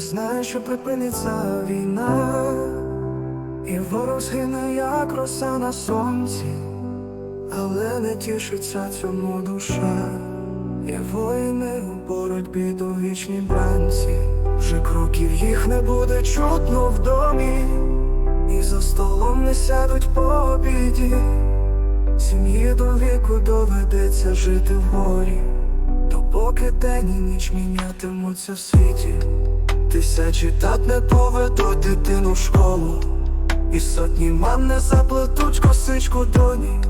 знаю, що припиниться війна, і ворог згине, як роса на сонці, але не тішиться цьому душа. Є воїни у боротьбі до вічній бранці, вже кроків їх не буде чутно в домі, і за столом не сядуть по обіді. Сім'ї до віку доведеться жити в горі, допоки день і ніч мінятимуться в світі. Тисячі тат не поведуть дитину в школу, і сотні мам не заплетуть косичку доні,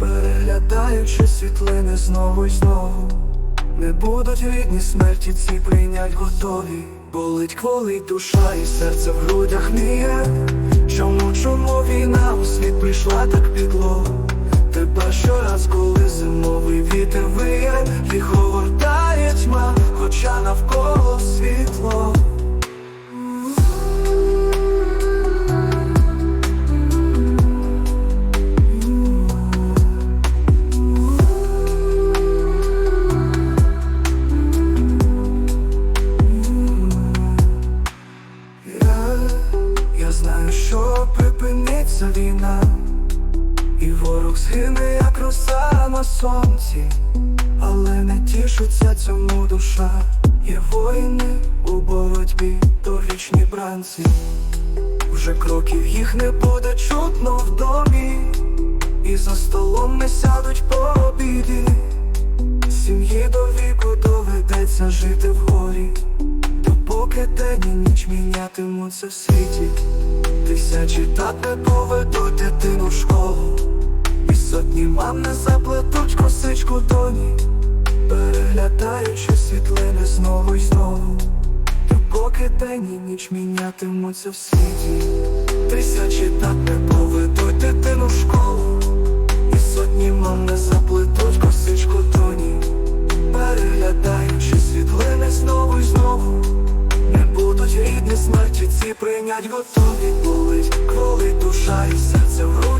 переглядаючи світлини знову й знову. Не будуть рідні смерті ці прийнять готові. Болить кволить душа і серце в грудях міє. Чому, чому війна у світ прийшла так підло? Тепер щораз, знаю, що припиниться війна, і ворог згине, як роса на сонці, але не тішиться цьому душа. Є воїни у боротьбі до вічній бранці. Вже кроків їх не буде чутно в домі, і за столом не сядуть по обіді. Сім'ї до віку доведеться жити в горі. Допоки день і ніч світі, тисячі тат поведуть дитину в школу, і сотні мам не заплетуть косичку доні, переглядаючи світлини знову й знову, допоки день і ніч мінятимуться в світі, прийнять готові болить, коли душа і серце в грудях